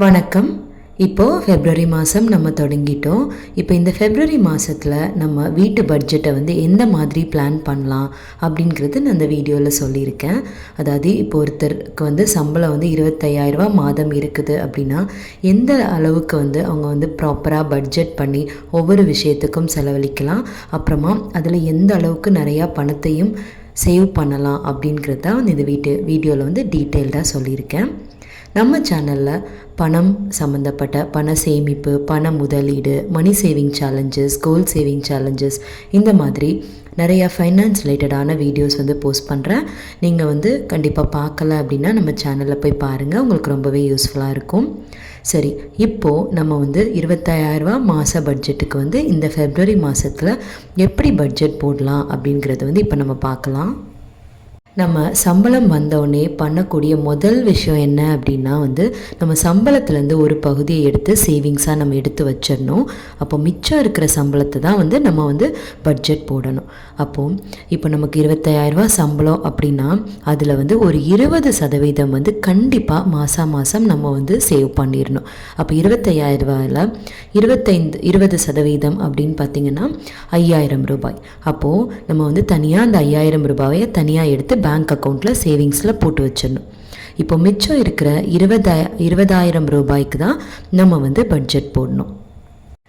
வணக்கம். இப்போது ஃபெப்ரவரி மாதம் நம்ம தொடங்கிட்டோம். இப்போ இந்த ஃபெப்ரவரி மாதத்தில் நம்ம வீட்டு பட்ஜெட்டை வந்து எந்த மாதிரி பிளான் பண்ணலாம் அப்படிங்கிறது நான் இந்த வீடியோவில் சொல்லியிருக்கேன். அதாவது இப்போ ஒருத்தருக்கு வந்து சம்பளம் வந்து இருபத்தையாயிரரூபா மாதம் இருக்குது அப்படின்னா எந்த அளவுக்கு வந்து அவங்க வந்து ப்ராப்பராக பட்ஜெட் பண்ணி ஒவ்வொரு விஷயத்துக்கும் செலவழிக்கலாம். அப்புறமா அதில் எந்த அளவுக்கு நிறையா பணத்தையும் சேவ் பண்ணலாம் அப்படிங்கிறது தான் வந்து இந்த வீட்டு வீடியோவில் வந்து டீட்டெயில்டாக சொல்லியிருக்கேன். நம்ம சேனலில் பணம் சம்மந்தப்பட்ட பண சேமிப்பு பண முதலீடு money saving challenges goal saving challenges இந்த மாதிரி நிறையா ஃபைனான்ஸ் ரிலேட்டடான வீடியோஸ் வந்து போஸ்ட் பண்ணுறேன் நீங்கள் வந்து கண்டிப்பாக பார்க்கல அப்படின்னா நம்ம சேனலில் போய் பாருங்கள் உங்களுக்கு ரொம்பவே யூஸ்ஃபுல்லாக இருக்கும். சரி இப்போது நம்ம வந்து இருபத்தாயிரரூபா மாத பட்ஜெட்டுக்கு வந்து இந்த ஃபெப்ரவரி மாதத்தில் எப்படி பட்ஜெட் போடலாம் அப்படிங்கிறத வந்து இப்போ நம்ம பார்க்கலாம். நம்ம சம்பளம் வந்தோடனே பண்ணக்கூடிய முதல் விஷயம் என்ன அப்படின்னா வந்து நம்ம சம்பளத்துலேருந்து ஒரு பகுதியை எடுத்து சேவிங்ஸாக நம்ம எடுத்து வச்சிடணும். அப்போ மிச்சம் இருக்கிற சம்பளத்தை தான் வந்து நம்ம வந்து பட்ஜெட் போடணும். அப்போது இப்போ நமக்கு இருபத்தாயிரரூபா சம்பளம் அப்படின்னா அதில் வந்து ஒரு இருபது சதவீதம் வந்து கண்டிப்பாக மாதம் மாதம் நம்ம வந்து சேவ் பண்ணிடணும். அப்போ இருபத்தையாயிரரூபாயில் இருபத்தைந்து இருபது சதவீதம் அப்படின்னு பார்த்தீங்கன்னா ஐயாயிரம் ரூபாய். அப்போது நம்ம வந்து தனியாக அந்த ஐயாயிரம் ரூபாயை தனியாக எடுத்து பேங்க் அக்கௌண்ட்டில் சேவிங்ஸில் போட்டு வச்சிடணும். இப்போ மிச்சம் இருக்கிற இருபதாய இருபதாயிரம் ரூபாய்க்கு தான் நம்ம வந்து பட்ஜெட் போடணும்.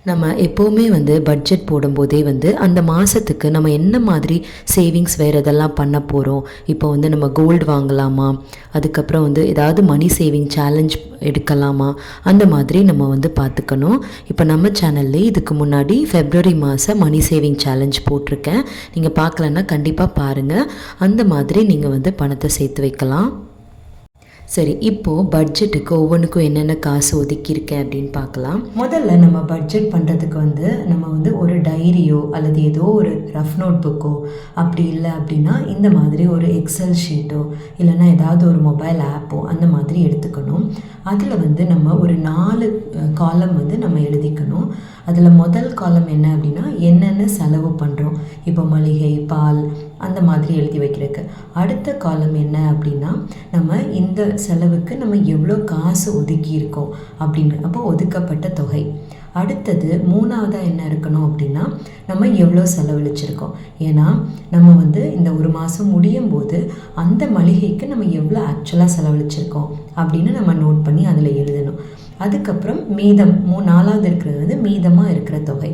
நம்ம எப்போவுமே வந்து பட்ஜெட் போடும்போதே வந்து அந்த மாதத்துக்கு நம்ம என்ன மாதிரி சேவிங்ஸ் வேறு இதெல்லாம் பண்ண போகிறோம் இப்போ வந்து நம்ம கோல்டு வாங்கலாமா? அதுக்கப்புறம் வந்து ஏதாவது மணி சேவிங் சேலஞ்ச் எடுக்கலாமா? அந்த மாதிரி நம்ம வந்து பார்த்துக்கணும். இப்போ நம்ம சேனல்லே இதுக்கு முன்னாடி ஃபெப்ரவரி மாதம் மணி சேவிங் சேலஞ்ச் போட்டிருக்கேன். நீங்கள் பார்க்கலன்னா கண்டிப்பாக பாருங்கள் அந்த மாதிரி நீங்கள் வந்து பணத்தை சேர்த்து வைக்கலாம். சரி இப்போது பட்ஜெட்டுக்கு ஒவ்வொன்றுக்கும் என்னென்ன காசு ஒதுக்கியிருக்கேன் அப்படின்னு பார்க்கலாம். முதல்ல நம்ம பட்ஜெட் பண்ணுறதுக்கு வந்து நம்ம வந்து ஒரு டைரியோ அல்லது ஏதோ ஒரு ரஃப் நோட் புக்கோ அப்படி இல்லை அப்படின்னா இந்த மாதிரி ஒரு எக்ஸல் ஷீட்டோ இல்லைன்னா ஏதாவது ஒரு மொபைல் ஆப்போ அந்த மாதிரி எடுத்துக்கணும். அதில் வந்து நம்ம ஒரு நாலு காலம் வந்து நம்ம எழுதிக்கணும். அதில் முதல் காலம் என்ன அப்படின்னா என்னென்ன செலவு பண்ணுறோம் இப்போ மளிகை பால் அந்த மாதிரி எழுதி வைக்கிறதுக்கு. அடுத்த காலம் என்ன அப்படின்னா நம்ம இந்த செலவுக்கு நம்ம எவ்வளோ காசு ஒதுக்கியிருக்கோம் அப்படின்னு. அப்போ ஒதுக்கப்பட்ட தொகை. அடுத்தது மூணாவதாக என்ன இருக்கணும் அப்படின்னா நம்ம எவ்வளோ செலவழிச்சிருக்கோம். ஏன்னா நம்ம வந்து இந்த ஒரு மாதம் முடியும் போது அந்த மளிகைக்கு நம்ம எவ்வளோ ஆக்சுவலாக செலவழிச்சிருக்கோம் அப்படின்னு நம்ம நோட் பண்ணி அதில் எழுதணும். அதுக்கப்புறம் மீதம் மூ நாலாவது இருக்கிறது வந்து மீதமாக இருக்கிற தொகை.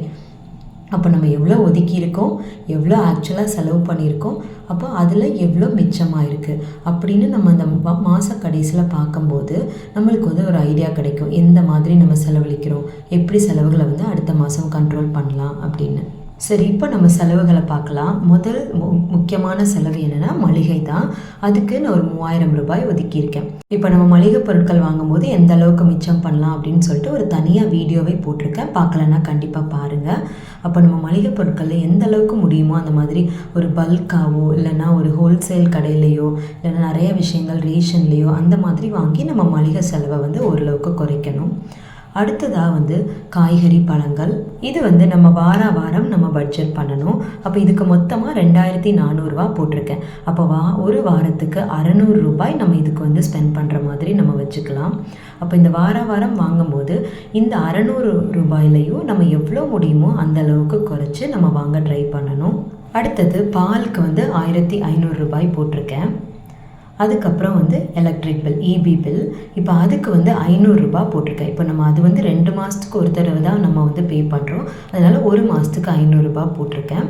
அப்போ நம்ம எவ்வளோ ஒதுக்கியிருக்கோம் எவ்வளோ ஆக்சுவலாக செலவு பண்ணியிருக்கோம் அப்போ அதில் எவ்வளோ மிச்சமாக இருக்குது அப்படின்னு நம்ம அந்த மாத கடைசியில் பார்க்கும்போது நம்மளுக்கு வந்து ஒரு ஐடியா கிடைக்கும். எந்த மாதிரி நம்ம செலவழிக்கிறோம் எப்படி செலவுகளை வந்து அடுத்த மாதம் கண்ட்ரோல் பண்ணலாம் அப்படின்னு. சரி இப்போ நம்ம செலவுகளை பார்க்கலாம். முதல் மு முக்கியமான செலவு என்னென்னா மளிகை தான். அதுக்கு நான் ஒரு மூவாயிரம் ரூபாய் ஒதுக்கியிருக்கேன். இப்போ நம்ம மளிகை பொருட்கள் வாங்கும்போது எந்த அளவுக்கு மிச்சம் பண்ணலாம் அப்படின்னு சொல்லிட்டு ஒரு தனியாக வீடியோவை போட்டிருக்கேன். பார்க்கலன்னா கண்டிப்பாக பாருங்கள் அப்போ நம்ம மளிகை பொருட்களில் எந்த அளவுக்கு முடியுமோ அந்த மாதிரி ஒரு பல்காவோ இல்லைன்னா ஒரு ஹோல்சேல் கடையிலையோ இல்லைன்னா நிறைய விஷயங்கள் ரேஷன்லேயோ அந்த மாதிரி வாங்கி நம்ம மளிகை செலவை வந்து ஓரளவுக்கு குறைக்கணும். அடுத்ததாக வந்து காய்கறி பழங்கள். இது வந்து நம்ம வார வாரம் நம்ம பட்ஜெட் பண்ணணும். அப்போ இதுக்கு மொத்தமாக ரெண்டாயிரத்தி நானூறுரூவா போட்டிருக்கேன். அப்போ வா ஒரு வாரத்துக்கு அறநூறு ரூபாய் நம்ம இதுக்கு வந்து ஸ்பெண்ட் பண்ணுற மாதிரி நம்ம வச்சுக்கலாம். அப்போ இந்த வார வாரம் வாங்கும்போது இந்த அறநூறு ரூபாயிலையும் நம்ம எவ்வளோ முடியுமோ அந்த அளவுக்கு குறைச்சி நம்ம வாங்க ட்ரை பண்ணணும். அடுத்தது பாலுக்கு வந்து ஆயிரத்தி ஐநூறு ரூபாய் போட்டிருக்கேன். அதுக்கப்புறம் வந்து எலக்ட்ரிக் பில் இபி பில் இப்போ அதுக்கு வந்து ஐநூறுரூபா போட்டிருக்கேன். இப்போ நம்ம அது வந்து ரெண்டு மாதத்துக்கு ஒரு தடவை தான் நம்ம வந்து பே பண்ணுறோம் அதனால் ஒரு மாதத்துக்கு ஐநூறுரூபா போட்டிருக்கேன்.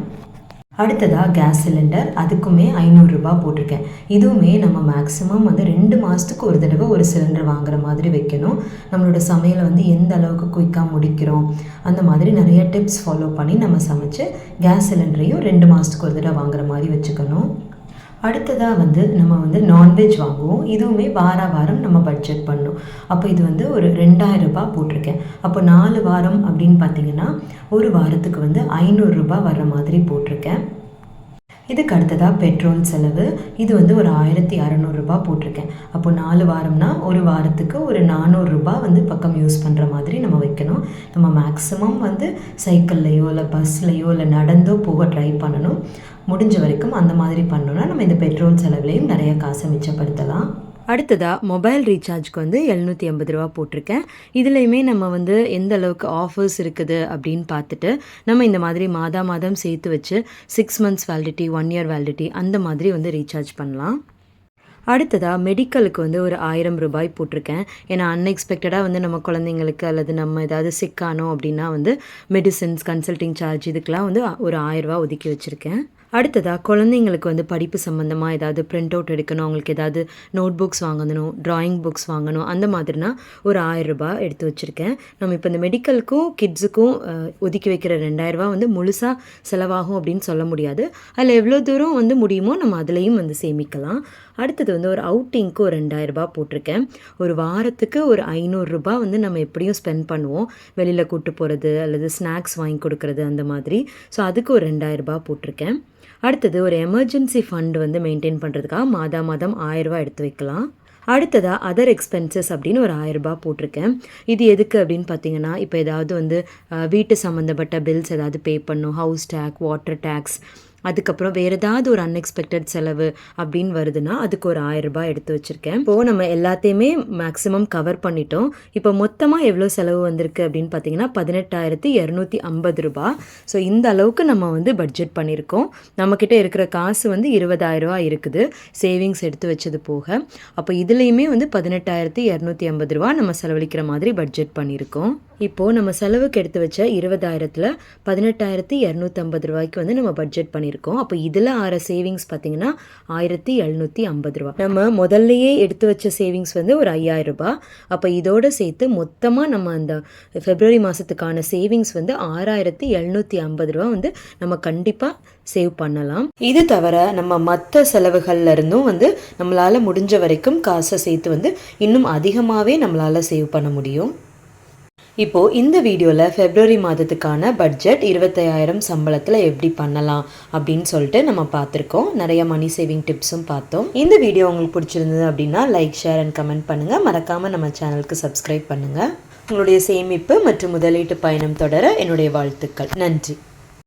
அடுத்ததாக கேஸ் சிலிண்டர் அதுக்குமே ஐநூறுரூபா போட்டிருக்கேன். இதுவுமே நம்ம மேக்ஸிமம் வந்து ரெண்டு மாதத்துக்கு ஒரு தடவை ஒரு சிலிண்டர் வாங்குற மாதிரி வைக்கணும். நம்மளோட சமையலை வந்து எந்த அளவுக்கு குயிக்காக முடிக்கிறோம் அந்த மாதிரி நிறைய டிப்ஸ் ஃபாலோ பண்ணி நம்ம சமைச்சு கேஸ் சிலிண்டரையும் ரெண்டு மாதத்துக்கு ஒரு தடவை வாங்குற மாதிரி வச்சுக்கணும். அடுத்ததாக வந்து நம்ம வந்து நான்வெஜ் வாங்குவோம். இதுவுமே வார வாரம் நம்ம பட்ஜெட் பண்ணோம். அப்போ இது வந்து ஒரு ரெண்டாயிரம் ரூபாய் போட்டிருக்கேன். அப்போ நாலு வாரம் அப்படின்னு பார்த்தீங்கன்னா ஒரு வாரத்துக்கு வந்து ஐநூறுரூபா வர்ற மாதிரி போட்டிருக்கேன். இதுக்கு அடுத்ததாக பெட்ரோல் செலவு. இது வந்து ஒரு ஆயிரத்தி அறநூறுரூபா போட்டிருக்கேன். அப்போ நாலு வாரம்னா ஒரு வாரத்துக்கு ஒரு நானூறுரூபா வந்து பக்கம் யூஸ் பண்ணுற மாதிரி நம்ம வைக்கணும். நம்ம மேக்ஸிமம் வந்து சைக்கிள்லையோ இல்லை பஸ்லையோ இல்லை நடந்தோ போக ட்ரை பண்ணணும். முடிஞ்ச வரைக்கும் அந்த மாதிரி பண்ணோன்னா நம்ம இந்த பெட்ரோல் செலவுலேயும் நிறைய காசை மிச்சப்படுத்தலாம். அடுத்ததாக மொபைல் ரீசார்ஜ்க்கு வந்து எழுநூற்றி ஐம்பது ரூபா போட்டிருக்கேன். இதுலேயுமே நம்ம வந்து எந்த அளவுக்கு ஆஃபர்ஸ் இருக்குது அப்படின்னு பார்த்துட்டு நம்ம இந்த மாதிரி மாதா மாதம் சேர்த்து வச்சு six months validity one year validity அந்த மாதிரி வந்து ரீசார்ஜ் பண்ணலாம். அடுத்ததாக மெடிக்கலுக்கு வந்து ஒரு ஆயிரம் ரூபாய் போட்டிருக்கேன். ஏன்னா அன்எக்ஸ்பெக்டடாக வந்து நம்ம குழந்தைங்களுக்கு அல்லது நம்ம ஏதாவது சிக்கானோம் அப்படின்னா வந்து மெடிசின்ஸ் கன்சல்டிங் சார்ஜ் இதுக்கெலாம் வந்து ஒரு ஆயிரரூபா ஒதுக்கி வச்சுருக்கேன். அடுத்ததாக குழந்தைங்களுக்கு வந்து படிப்பு சம்மந்தமாக ஏதாவது பிரிண்ட் அவுட் எடுக்கணும் அவங்களுக்கு ஏதாவது நோட் புக்ஸ் வாங்கணும் ட்ராயிங் புக்ஸ் வாங்கணும் அந்த மாதிரினா ஒரு ஆயிரம் ரூபாய் எடுத்து வச்சுருக்கேன். நம்ம இப்போ இந்த மெடிக்கலுக்கும் கிட்ஸுக்கும் ஒதுக்கி வைக்கிற ரெண்டாயிரரூபா வந்து முழுசாக செலவாகும் அப்படின்னு சொல்ல முடியாது. அதில் எவ்வளோ தூரம் வந்து முடியுமோ நம்ம அதுலேயும் வந்து சேமிக்கலாம். அடுத்தது வந்து ஒரு அவுட்டிங்க்கு ஒரு ரெண்டாயிரரூபா போட்டிருக்கேன். ஒரு வாரத்துக்கு ஒரு ஐநூறுரூபா வந்து நம்ம எப்படியும் ஸ்பெண்ட் பண்ணுவோம். வெளியில் கூட்டு போகிறது அல்லது ஸ்நாக்ஸ் வாங்கி கொடுக்கறது அந்த மாதிரி. ஸோ அதுக்கு ஒரு ரெண்டாயிரரூபா போட்டிருக்கேன். அடுத்தது ஒரு எமர்ஜென்சி ஃபண்ட் வந்து மெயின்டைன் பண்ணுறதுக்காக மாதா மாதம் ஆயிரரூபா எடுத்து வைக்கலாம். அடுத்ததாக அதர் எக்ஸ்பென்சஸ் அப்படின்னு ஒரு ஆயிரரூபா போட்டிருக்கேன். இது எதுக்கு அப்படின்னு பார்த்தீங்கன்னா இப்போ ஏதாவது வந்து வீட்டு சம்மந்தப்பட்ட பில்ஸ் ஏதாவது பே பண்ணும் ஹவுஸ் டேக் வாட்டர் டேக்ஸ் அதுக்கப்புறம் வேறு ஏதாவது ஒரு அன்எக்ஸ்பெக்டட் செலவு அப்படின்னு வருதுன்னா அதுக்கு ஒரு ஆயிரம் ரூபாய் எடுத்து வச்சுருக்கேன். இப்போது நம்ம எல்லாத்தையுமே மேக்ஸிமம் கவர் பண்ணிட்டோம். இப்போ மொத்தமாக எவ்வளோ செலவு வந்திருக்கு அப்படின்னு பார்த்தீங்கன்னா பதினெட்டாயிரத்தி இரநூத்தி ஐம்பது ரூபாய். ஸோ இந்த அளவுக்கு நம்ம வந்து பட்ஜெட் பண்ணியிருக்கோம். நம்மக்கிட்ட இருக்கிற காசு வந்து இருபதாயிரம் ரூபாய் இருக்குது. சேவிங்ஸ் எடுத்து வச்சது போக. அப்போ இதுலேயுமே வந்து பதினெட்டாயிரத்தி இரநூத்தி ஐம்பது ரூபா நம்ம செலவழிக்கிற மாதிரி பட்ஜெட் பண்ணியிருக்கோம். இப்போது நம்ம செலவுக்கு எடுத்து வச்ச இருபதாயிரத்தில் பதினெட்டாயிரத்தி இரநூத்தம்பது ரூபாய்க்கு வந்து நம்ம பட்ஜெட் பண்ணியிருக்கோம். அப்போ இதில் ஆற சேவிங்ஸ் பார்த்தீங்கன்னா ஆயிரத்தி எழுநூற்றி ஐம்பது ரூபா. நம்ம முதல்லையே எடுத்து வச்ச சேவிங்ஸ் வந்து ஒரு ஐயாயிரம் ரூபாய் அப்போ இதோட சேர்த்து மொத்தமாக நம்ம அந்த ஃபெப்ரவரி மாதத்துக்கான சேவிங்ஸ் வந்து ஆறாயிரத்தி எழுநூற்றி ஐம்பது ரூபா வந்து நம்ம கண்டிப்பாக சேவ் பண்ணலாம். இது தவிர நம்ம மற்ற செலவுகள்ல இருந்தும் வந்து நம்மளால் முடிஞ்ச வரைக்கும் காசை சேர்த்து வந்து இன்னும் அதிகமாகவே நம்மளால் சேவ் பண்ண முடியும். இப்போது இந்த வீடியோவில் ஃபெப்ரவரி மாதத்துக்கான பட்ஜெட் இருபத்தையாயிரம் சம்பளத்தில் எப்படி பண்ணலாம் அப்படின்னு சொல்லிட்டு நம்ம பார்த்துருக்கோம். நிறைய மணி சேவிங் டிப்ஸும் பார்த்தோம். இந்த வீடியோ உங்களுக்கு பிடிச்சிருந்தது அப்படின்னா லைக் ஷேர் அண்ட் கமெண்ட் பண்ணுங்கள் மறக்காமல் நம்ம சேனலுக்கு சப்ஸ்கிரைப் பண்ணுங்கள் உங்களுடைய சேமிப்பு மற்றும் முதலீட்டு பயணம் தொடர என்னுடைய வாழ்த்துக்கள். நன்றி.